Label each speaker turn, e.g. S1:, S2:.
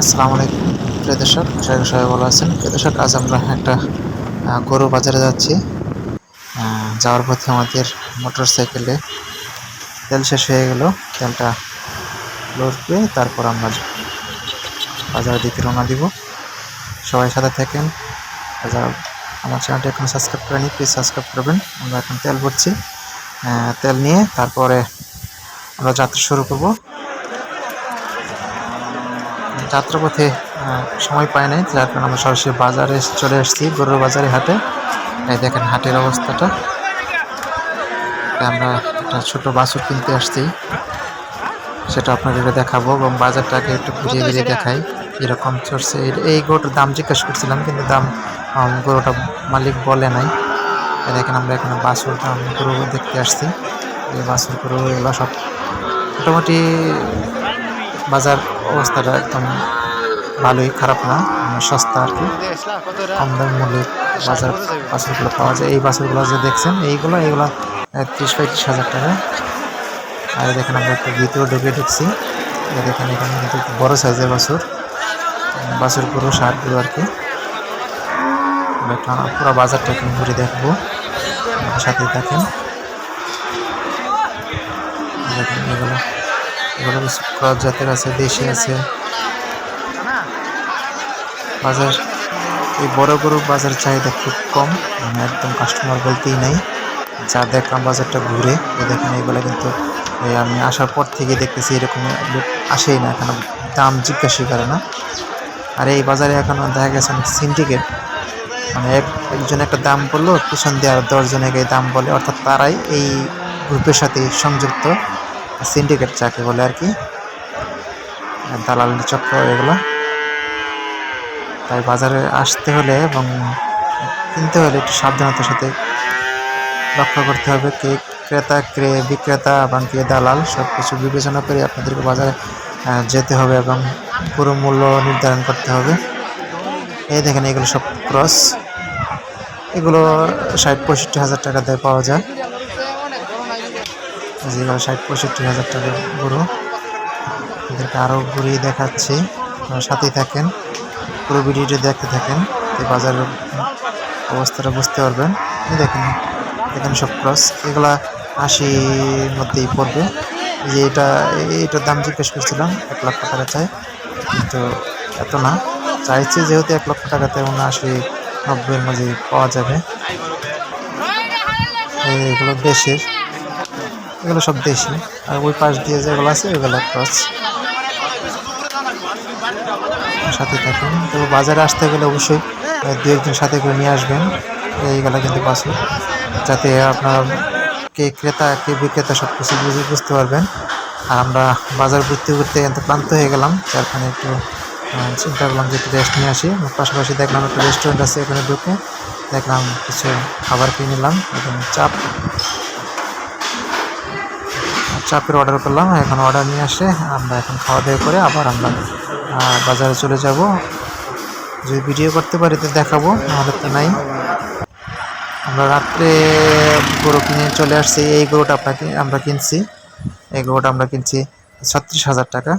S1: আসসালামু আলাইকুম, প্রিয় দর্শক, আশা করি সবাই ভালো আছেন। প্রিয় দর্শক, আজ আমরা একটা গরু বাজারে যাচ্ছি। যাওয়ার পথে আমাদের মোটর সাইকেলে তেল শেষ হয়ে গেল। তেলটা লোড করে তারপর আমরা বাজারের দিকে রওনা দিব। সবাই সাথে থাকেন। যারা আমার চ্যানেলটি এখন সাবস্ক্রাইব করেনি প্লিজ সাবস্ক্রাইব করবেন। আমরা এখন তেল ভরছি। তেল নিয়ে তারপরে আমরা যাত্রা শুরু করব। যাত্রাপথে সময় পাই নাই। যার কারণে আমরা সরাসরি বাজারে চলে এসেছি গরুর বাজারে হাটে। এই দেখেন হাটের অবস্থাটা। তাই আমরা একটা ছোট বাছুর কিনতে আসছি। সেটা আপনাদের দেখাবো এবং বাজারটাকে একটু ঘুরিয়ে ঘুরিয়ে দেখাই। এরকম চলছে এই- গরুটার দাম জিজ্ঞেস করছিলাম কিন্তু দাম গরুটা মালিক বলে নাই। দেখেন আমরা এখানে বাছুর দাম গরু দেখতে আসছি। এই বাছুর গরু এগুলো সব মোটামুটি বাজার অবস্থাটা একদম ভালোই খারাপ না মানে সস্তা আর কি। কম দাম মূল্যে বাজার বাছুরগুলো পাওয়া যায়। এই বাছুরগুলো যে দেখছেন এইগুলো এইগুলো ত্রিশ পঁয়ত্রিশ হাজার টাকা। আর দেখেন আমরা একটু ভিতরে ঢুকে ঢুকছি। দেখেন এখানে কিন্তু বড় সাইজের বাছুর। উম, বাছুর পুরো সার পুরো আর কি পুরো বাজারটা একটু ঘুরে দেখব। সাথে থাকেন। এগুলো। কিছু ক্রস জাতের আছে দেশি আছে। বাজার এই বড় গরুর বাজার চাহিদা খুব কম মানে একদম কাস্টমার বলতেই নাই। যা দেখলাম বাজারটা ঘুরে দেখেন এগুলো কিন্তু আমি আসার পর থেকে দেখতেছি এরকম লোক আসেই না এখানে দাম জিজ্ঞাসা করে না। আর এই বাজারে এখন দেখা গেছে অনেক সিন্ডিকেট মানে এক একজন একটা দাম বলল পিছন দিয়ে আর দশজন দাম বলে অর্থাৎ তারাই এই গ্রুপের সাথে সংযুক্ত। সিন্ডিকেট যাকে বলে আর কি দালাল চক্র এগুলো। তাই বাজারে আসতে হলে এবং কিনতে হলে একটু সাবধানতার সাথে লক্ষ্য করতে হবে কে ক্রেতা ক্রে বিক্রেতা, এবং কে দালাল সব কিছু বিবেচনা করে আপনাদেরকে বাজারে যেতে হবে এবং পুরো মূল্য নির্ধারণ করতে হবে। এই দেখেন এগুলো সব ক্রস। এগুলো ষাট পঁয়ষট্টি হাজার টাকা দিয়ে পাওয়া যায়। এই যে এগুলো ষাট পঁয়ষট্টি হাজার টাকা গরু। এদেরকে আরও ঘুরিয়ে দেখাচ্ছি। সাথেই থাকেন। পুরো ভিডিওটি দেখতে থাকেন। এই বাজারের অবস্থাটা বুঝতে পারবেন। দেখেন এখানে সব ক্রস এগুলা আশির মধ্যেই পড়বে। যে এটা, এটার দাম জিজ্ঞেস করছিলাম, এক লক্ষ টাকা চাই। কিন্তু এত না। চাইছি যেহেতু এক লক্ষ টাকাতে আশি, নব্বইয়ের মাঝে পাওয়া যাবে। এগুলো দেশের। এগুলো সব দেশি। আর ওই পাশ দিয়ে যেগুলো আছে, এগুলো ক্রস সাথে থাকুন। তো বাজারে আসতে গেলে অবশ্যই দু একজন সাথে করে নিয়ে আসবেন। এইগুলো কিন্তু বাসু। যাতে আপনার কে ক্রেতা, কে বিক্রেতা সব কিছু বুঝে বুঝতে পারবেন। আর আমরা বাজার ঘুরতে ঘুরতে এত ক্লান্ত হয়ে গেলাম। যার কারণে একটু চিন্তা করলাম যে একটু রেস্ট নিয়ে আসি। পাশাপাশি দেখলাম একটা রেস্টুরেন্ট আছে এখানে ঢুকে। দেখলাম কিছু খাবার কিনে নিলাম। এবং চাপ। চাপের অর্ডার করলাম, এখন অর্ডার নিয়ে আসে, আমরা এখন খাওয়া দাওয়া করে আবার আমরা বাজারে চলে যাব। যদি ভিডিও করতে পারি তো দেখাবো আমাদের তো নাই। আমরা রাত্রে গরু কিনে চলে আসছি, এই গরুটা আপনাকে, আমরা কিনছি। এই গরুটা আমরা কিনছি ছত্রিশ হাজার টাকা।